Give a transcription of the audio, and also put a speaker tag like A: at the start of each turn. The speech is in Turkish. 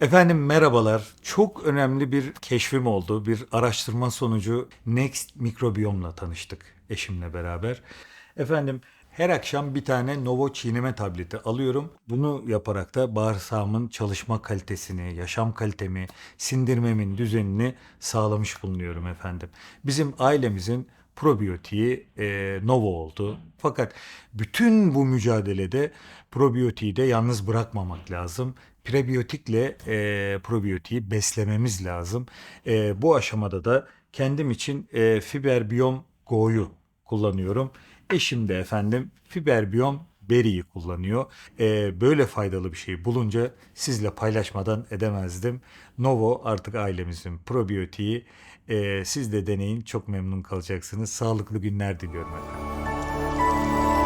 A: Efendim merhabalar. Çok önemli bir keşfim oldu. Bir araştırma sonucu Next mikrobiyomla tanıştık eşimle beraber. Efendim her akşam bir tane Novo çiğneme tableti alıyorum. Bunu yaparak da bağırsağımın çalışma kalitesini, yaşam kalitemi, sindirmemin düzenini sağlamış bulunuyorum efendim. Bizim ailemizin probiyotiği e, Novo oldu. Fakat bütün bu mücadelede probiyotiği de yalnız bırakmamak lazım. Prebiyotikle e, probiyotiği beslememiz lazım. E, bu aşamada da kendim için e, Fiberbiyom Go'yu kullanıyorum. Eşim de efendim Fiberbiyom Berry'i kullanıyor. E, böyle faydalı bir şey bulunca sizle paylaşmadan edemezdim. Novo artık ailemizin probiyotiği. E, siz de deneyin çok memnun kalacaksınız. Sağlıklı günler diliyorum efendim.